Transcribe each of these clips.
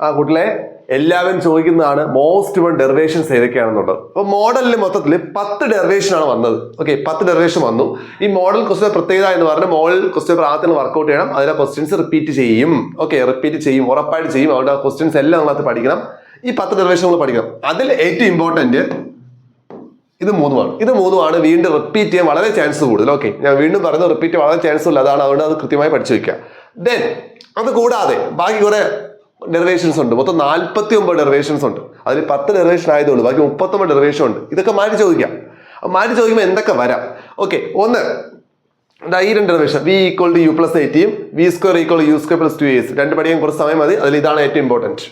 ആ കൂട്ടിലെ എല്ലാവരും ചോദിക്കുന്നതാണ് മോസ്റ്റ് വൺ ഡെറിവേഷൻസ് ഏതൊക്കെയാണെന്നുള്ളത്. അപ്പോൾ മോഡലിൽ മൊത്തത്തിൽ പത്ത് ഡെറിവേഷൻ ആണ് വന്നത്. ഓക്കെ പത്ത് ഡെറിവേഷൻ വന്നു. ഈ മോഡൽ ക്വസ്റ്റ്യൻ പ്രത്യേകത എന്ന് പറഞ്ഞാൽ മോഡൽ ക്വസ്റ്റ്യൻ ആദ്യം വർക്കൗട്ട് ചെയ്യണം. അതിലെ ക്വസ്റ്റ്യൻസ് റിപ്പീറ്റ് ചെയ്യും. ഓക്കെ റിപ്പീറ്റ് ചെയ്യും ഉറപ്പായിട്ട് ചെയ്യും. അവിടെ ക്വസ്റ്റ്യൻസ് എല്ലാം നമ്മളത് പഠിക്കണം. ഈ പത്ത് ഡെറിവേഷൻ നമ്മൾ പഠിക്കണം. അതിൽ ഏറ്റവും ഇമ്പോർട്ടന്റ് ഇത് മൂന്നുമാണ്. ഇത് മൂന്നുമാണ് വീണ്ടും റിപ്പീറ്റ് ചെയ്യാൻ വളരെ ചാൻസ് കൂടുതൽ. ഓക്കെ ഞാൻ വീണ്ടും പറയുന്നത് റിപ്പീറ്റ് വളരെ ചാൻസ് ഉള്ളത് അതാണ് അതുകൊണ്ട് അത് കൃത്യമായി പഠിച്ചു വയ്ക്കുക ദെൻ അത് കൂടാതെ ബാക്കി കുറെ ഡെറിവേഷൻസ് ഉണ്ട്. മൊത്തം നാൽപ്പത്തി ഒമ്പത് ഡെറിവേഷൻസ് ഉണ്ട്. അതിൽ പത്ത് ഡെറിവേഷൻ ആയതുള്ളൂ ബാക്കി മുപ്പത്തൊമ്പത് ഡെറിവേഷൻ ഉണ്ട്. ഇതൊക്കെ മാറ്റി ചോദിക്കാം. മാറ്റി ചോദിക്കുമ്പോൾ എന്തൊക്കെ വരാം? ഓക്കെ ഒന്ന് ഈ രണ്ട് derivation v equal to u plus എയ്റ്റിയും v square equal u square plus two s രണ്ട് പഠിക്കാൻ കുറച്ച് സമയം മതി. അതിൽ ഇതാണ് ഏറ്റവും important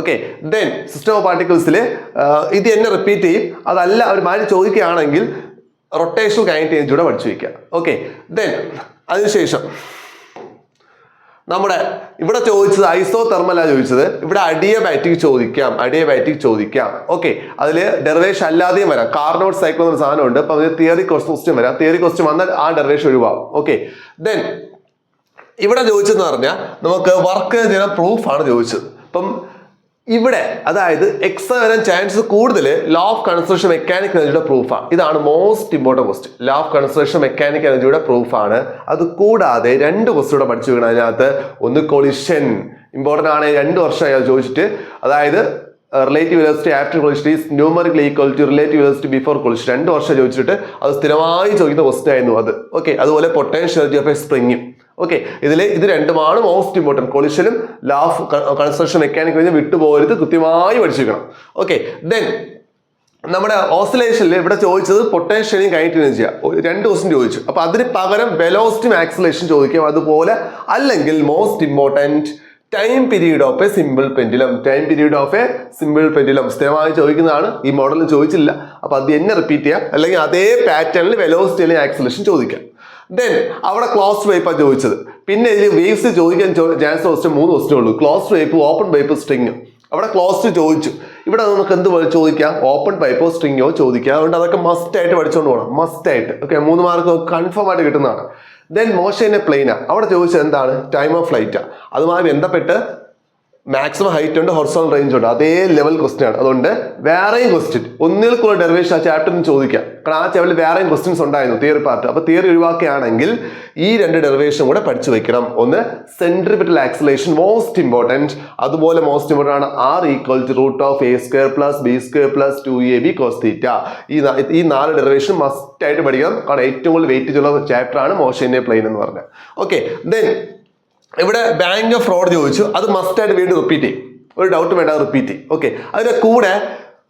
okay then system of പാർട്ടിക്കിൾസിൽ ഇത് എന്നെ റിപ്പീറ്റ് ചെയ്യും. അതല്ല അവർ മാറ്റി ചോദിക്കുകയാണെങ്കിൽ റൊട്ടേഷൻ കൈനറ്റ് ചേഞ്ച് കൂടെ പഠിച്ചു വയ്ക്കുക. ഓക്കെ ദെൻ അതിനുശേഷം നമ്മുടെ ഇവിടെ ചോദിച്ചത് ഐസോ തെർമല ചോദിച്ചത്. ഇവിടെ അഡിയബാറ്റിക് ചോദിക്കാം അഡിയബാറ്റിക് ചോദിക്കാം. ഓക്കെ അതിൽ ഡെറിവേഷൻ അല്ലാതെയും വരാം. കാർണോട്ട് സൈക്കിൾ എന്നൊരു സാധനമുണ്ട്. അപ്പം അതിന് തിയറി ക്വസ്റ്റ്യൻ വരാം. തിയറി ക്വസ്റ്റ്യൻ വന്നാൽ ആ ഡെറിവേഷൻ ഒഴിവാകും ഓക്കെ ദെൻ ഇവിടെ ചോദിച്ചതെന്ന് പറഞ്ഞാൽ നമുക്ക് വർക്ക് ചെയ്യുന്ന പ്രൂഫാണ് ചോദിച്ചത്. അപ്പം ഇവിടെ അതായത് എക്സ് വരാൻ ചാൻസ് കൂടുതൽ ലോ ഓഫ് കൺസ്ട്രക്ഷൻ മെക്കാനിക് എനർജിയുടെ പ്രൂഫാണ് ഇതാണ് most important quest law of construction mechanic എനർജിയുടെ പ്രൂഫാണ് അത് കൂടാതെ രണ്ട് ക്വസ്റ്റ് കൂടെ പഠിച്ചു വെക്കണം അതിനകത്ത്. ഒന്ന് കൊളിഷൻ ഇമ്പോർട്ടന്റ് ആണ് രണ്ട് വർഷം അയാൾ ചോദിച്ചിട്ട്. അതായത് relative velocity after collisions is numerically equal to relative velocity before collision രണ്ട് വർഷം ചോദിച്ചിട്ട് അത് സ്ഥിരമായി ചോദിക്കുന്ന ക്വസ്റ്റൻ ആയിരുന്നു അത്. ഓക്കെ അതുപോലെ പൊട്ടൻഷ്യൽ എനർജി ഓഫ് എ സ്പ്രിങ്ങും ഓക്കെ ഇതിൽ ഇത് രണ്ടുമാണ് മോസ്റ്റ് ഇമ്പോർട്ടന്റ് കൊളിഷനും ലാഫ് കൺസ്ട്രക്ഷൻ മെക്കാനിക് വിട്ടുപോകരുത് കൃത്യമായി പഠിച്ചിരിക്കണം. ഓക്കെ ദെൻ നമ്മുടെ ഓസിലേഷനിൽ ഇവിടെ ചോദിച്ചത് പൊട്ടൻഷ്യലും കൈനറ്റിക് എനർജിയാ രണ്ട് ക്വസ്റ്റ്യൻ ചോദിച്ചു. അപ്പൊ അതിന് പകരം വെലോസിറ്റി ആക്സലേഷൻ ചോദിക്കാം. അതുപോലെ അല്ലെങ്കിൽ most important time period of a simple pendulum time period of a simple pendulum സ്ഥിരമായി ചോദിക്കുന്നതാണ്. ഈ മോഡലിൽ ചോദിച്ചില്ല. അപ്പൊ അത് തന്നെ റിപ്പീറ്റ് ചെയ്യാം. അല്ലെങ്കിൽ അതേ പാറ്റേണിൽ വെലോസിറ്റി അല്ലെങ്കിൽ ആക്സലേഷൻ ചോദിക്കാം. ദെൻ അവിടെ ക്ലോസ് വൈപ്പാണ് ചോദിച്ചത്. പിന്നെ ഇതിൽ വേവ്സ് ചോദിക്കാൻ ചാൻസ് ക്വസ്റ്റ്യൻ മൂന്ന് ക്വസ്റ്റ്യൻ ഉള്ളൂ. Close pipe open pipe string അവിടെ ക്ലോസ് ചോദിച്ചു. ഇവിടെ നമുക്ക് എന്ത് ചോദിക്കാം? ഓപ്പൺ പൈപ്പോ സ്ട്രിങ്ങോ ചോദിക്കാം. അതുകൊണ്ട് അതൊക്കെ മസ്റ്റ് ആയിട്ട് പഠിച്ചുകൊണ്ട് പോകണം മസ്റ്റ് ആയിട്ട്. ഓക്കെ മൂന്ന് മാർക്ക് കൺഫേം ആയിട്ട് കിട്ടുന്നതാണ്. ദെൻ മോശയിലെ പ്ലെയിനാണ് അവിടെ ചോദിച്ചത് എന്താണ്? ടൈം ഓഫ് ഫ്ലൈറ്റാണ് അതുമായി ബന്ധപ്പെട്ട് മാക്സിമം ഹൈറ്റ് ഉണ്ട് ഹൊർസോൺ റേഞ്ച് ഉണ്ട്. അതേ ലെവൽ ക്വസ്റ്റ്യൻ ആണ്. അതുകൊണ്ട് വേറെയും ക്വസ്റ്റ്യൻ ഒന്നിൽ കൂടുതൽ ഡെറിവേഷൻ ആ ചാപ്റ്ററിന് ചോദിക്കാം. കാരണം ആ ചാപ്റ്ററിൽ വേറെയും ക്വസ്റ്റ്യൻസ് ഉണ്ടായിരുന്നു തിയറി പാർട്ട് അപ്പോൾ തിയറി ഒഴിവാക്കുകയാണെങ്കിൽ ഈ രണ്ട് ഡെറിവേഷൻ കൂടെ പഠിച്ചു വെക്കണം. ഒന്ന് സെൻട്രിപിറ്റൽ ആക്സലേഷൻ മോസ്റ്റ് ഇമ്പോർട്ടന്റ് അതുപോലെ മോസ്റ്റ് ഇമ്പോർട്ടന്റ് ആണ് R equal to root of a square plus b square plus two a b cos theta ഈ ഈ നാല് ഡെറിവേഷൻ മസ്റ്റ് ആയിട്ട് പഠിക്കണം. കാരണം ഏറ്റവും കൂടുതൽ വെയിറ്റ് ചാപ്റ്റർ ആണ് മോഷനെ പ്ലെയിൻ എന്ന് പറഞ്ഞത്. ഓക്കെ ദെൻ ഇവിടെ ബാങ്ക് ഓഫ് ഫ്രോഡ് ചോദിച്ചു. അത് മസ്റ്റ് ആയിട്ട് വീണ്ടും റിപ്പീറ്റ് ചെയ്യും. ഒരു ഡൗട്ട് വേണ്ട റിപ്പീറ്റ് ചെയ്യും. ഓക്കെ അതിന്റെ കൂടെ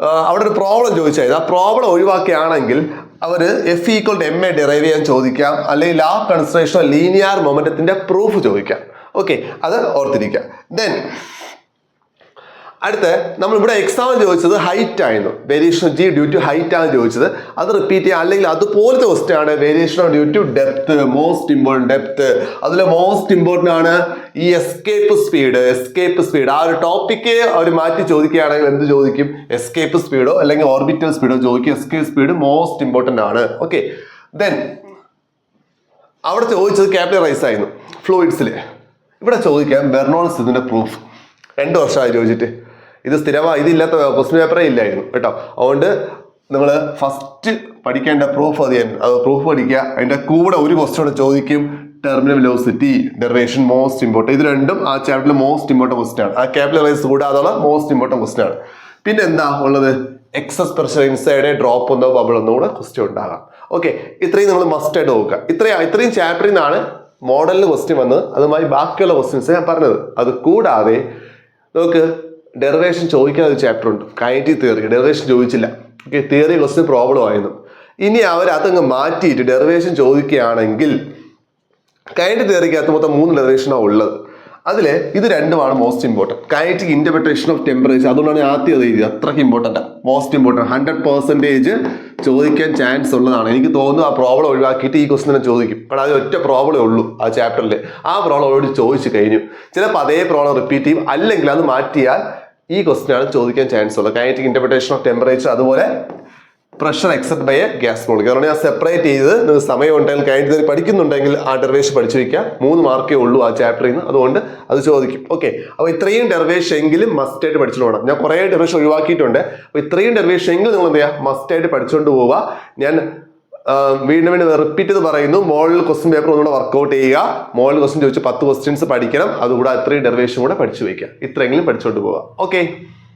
അവിടെ ഒരു പ്രോബ്ലം ചോദിച്ചായിരുന്നു. ആ പ്രോബ്ലം ഒഴിവാക്കുകയാണെങ്കിൽ അവർ F equal to m a derive ചെയ്യാൻ ചോദിക്കാം. അല്ലെങ്കിൽ ലാ കൺസ്ട്രേഷൻ ലീനിയർ മൊമെന്റത്തിന്റെ പ്രൂഫ് ചോദിക്കാം. ഓക്കെ അത് ഓർത്തിരിക്കുക. ദെൻ അടുത്ത് നമ്മൾ ഇവിടെ എക്സാം ചോദിച്ചത് ഹൈറ്റ് ആയിരുന്നു. Variation of g due to height ആണ് ചോദിച്ചത്. അത് റിപ്പീറ്റ് ചെയ്യാം. അല്ലെങ്കിൽ അതുപോലത്തെ ക്വസ്റ്റ്യൻ ആണ്. Variation of due to depth most important depth അതിൽ മോസ്റ്റ് ഇമ്പോർട്ടന്റ് ആണ് ഈ എസ്കേപ്പ് സ്പീഡ് എസ്കേപ്പ് സ്പീഡ് ആ ഒരു ടോപ്പിക്ക് അവർ മാറ്റി ചോദിക്കുകയാണെങ്കിൽ എന്ത് ചോദിക്കും? എസ്കേപ്പ് സ്പീഡോ അല്ലെങ്കിൽ ഓർബിറ്റൽ സ്പീഡോ ചോദിക്കും. എസ്കേപ്പ് സ്പീഡ് മോസ്റ്റ് ഇമ്പോർട്ടന്റ് ആണ്. ഓക്കെ ദെൻ അവിടെ ചോദിച്ചത് ക്യാപിറ്റൽ റൈസ് ആയിരുന്നു ഫ്ലൂയിഡ്സിൽ ഇവിടെ ചോദിക്കാം ബെർണോൾസ് ഇതിന്റെ പ്രൂഫ് രണ്ട് വർഷമായി ചോദിച്ചിട്ട്. ഇത് സ്ഥിരമായി ഇതില്ലാത്ത ക്വസ്റ്റ്യൻ പേപ്പറേ ഇല്ലായിരുന്നു കേട്ടോ. അതുകൊണ്ട് നിങ്ങൾ ഫസ്റ്റ് പഠിക്കേണ്ട പ്രൂഫ് അത് തന്നെ അത് പ്രൂഫ് പഠിക്കുക. അതിന്റെ കൂടെ ഒരു ക്വസ്റ്റ്യൻ ചോദിക്കും. Terminal velocity derivation most important ഇത് രണ്ടും ആ ചാപ്റ്ററിൽ മോസ്റ്റ് ഇമ്പോർട്ടന്റ് ക്വസ്റ്റ്യൻ ആണ്. ആ capital wise most important question ആണ്. പിന്നെ എന്താ ഉള്ളത്? എക്സസ് പ്രഷർ ഇൻസൈഡ് ഡ്രോപ്പ് ഒന്നോ ബബിൾ ഒന്നോ കൂടെ ക്വസ്റ്റ്യൻ ഉണ്ടാകാം. ഓക്കെ ഇത്രയും നമ്മൾ മസ്റ്റ് ആയിട്ട് നോക്കുക. ഇത്രയും ഇത്രയും ചാപ്റ്ററിൽ നിന്നാണ് മോഡലിൽ ക്വസ്റ്റ്യൻ വന്നത്. അതുമായി ബാക്കിയുള്ള ക്വസ്റ്റ്യൻസ് ഞാൻ പറഞ്ഞത്. അത് കൂടാതെ നമുക്ക് ഡെറിവേഷൻ ചോദിക്കാത്ത ഒരു ചാപ്റ്റർ ഉണ്ട്. കൈനറ്റിക് തിയറി ഡെറിവേഷൻ ചോദിച്ചില്ല. ഓക്കെ തിയറി ക്വസ്റ്റ്യൻ പ്രോബ്ലം ആയിരുന്നു. ഇനി അവർ അതങ്ങ് മാറ്റിയിട്ട് ഡെറിവേഷൻ ചോദിക്കുകയാണെങ്കിൽ കൈനറ്റിക് തിയറിക്കകത്ത് മൊത്തം മൂന്ന് ഡെറിവേഷനാണ് ഉള്ളത്. അതിൽ ഇത് രണ്ടുമാണ് most important kinetic interpretation of temperature അതുകൊണ്ടാണ് ആദ്യം എഴുതിയത്. അത്രയ്ക്ക് important most important hundred percentage ചോദിക്കാൻ ചാൻസ് ഉള്ളതാണ്. എനിക്ക് തോന്നുന്നു ആ പ്രോബ്ലം ഒഴിവാക്കിയിട്ട് ഈ ക്വസ്റ്റിനെ ചോദിക്കും. പക്ഷേ അത് ഒറ്റ പ്രോബ്ലമേ ഉള്ളൂ ആ ചാപ്റ്ററിൽ ആ പ്രോബ്ലം ഓൾറെഡി ചോദിച്ചു കഴിഞ്ഞു. ചിലപ്പോൾ അതേ പ്രോബ്ലം റിപ്പീറ്റ് ചെയ്യും. അല്ലെങ്കിൽ അത് മാറ്റിയാൽ ഈ ക്വസ്റ്റ്യൻ ആണ് ചോദിക്കാൻ ചാൻസ് ഉള്ളത്. കൈനറ്റിക് ഇന്റർപ്രിട്ടേഷൻ ഓഫ് ടെമ്പറേച്ചർ അതുപോലെ pressure except by a gas molecule അതുകൊണ്ട് ഞാൻ സെപ്പറേറ്റ് ചെയ്ത് നിങ്ങൾക്ക് സമയം ഉണ്ടെങ്കിൽ ഇതിൽ പഠിക്കുന്നുണ്ടെങ്കിൽ ആ ഡെറിവേഷൻ പഠിച്ചു വയ്ക്കുക മൂന്ന് മാർക്കേ ഉള്ളൂ ആ ചാപ്റ്ററിൽ നിന്ന്. അതുകൊണ്ട് അത് ചോദിക്കും. ഓക്കെ അപ്പോൾ ഇത്രയും ഡെറിവേഷൻ എങ്കിലും മസ്റ്റ് ആയിട്ട് പഠിച്ചിട്ട് പോകണം ഞാൻ കുറേ ഡെറിവേഷൻ ഒഴിവാക്കിയിട്ടുണ്ട്. അപ്പോൾ ഇത്രയും ഡെറിവേഷൻ എങ്കിലും നിങ്ങൾ എന്ത് ചെയ്യുക? മസ്റ്റ് ആയിട്ട് പഠിച്ചുകൊണ്ട് പോവുക. ഞാൻ വീണ്ടും വീണ്ടും റിപ്പീറ്റ് ചെയ്ത് പറയുന്നു. മോളിൽ ക്വസ്റ്റ്യൻ പേപ്പർ ഒന്നുകൂടെ വർക്കൗട്ട് ചെയ്യുക. മോളിൽ ക്വസ്റ്റ്യൻ ചോദിച്ച് പത്ത് ക്വസ്റ്റ്യൻസ് പഠിക്കണം. അതുകൂടെ അത്രയും ഡെറിവേഷൻ കൂടെ പഠിച്ചു വയ്ക്കുക. ഇത്രയെങ്കിലും പഠിച്ചുകൊണ്ട് പോവുക ഓക്കെ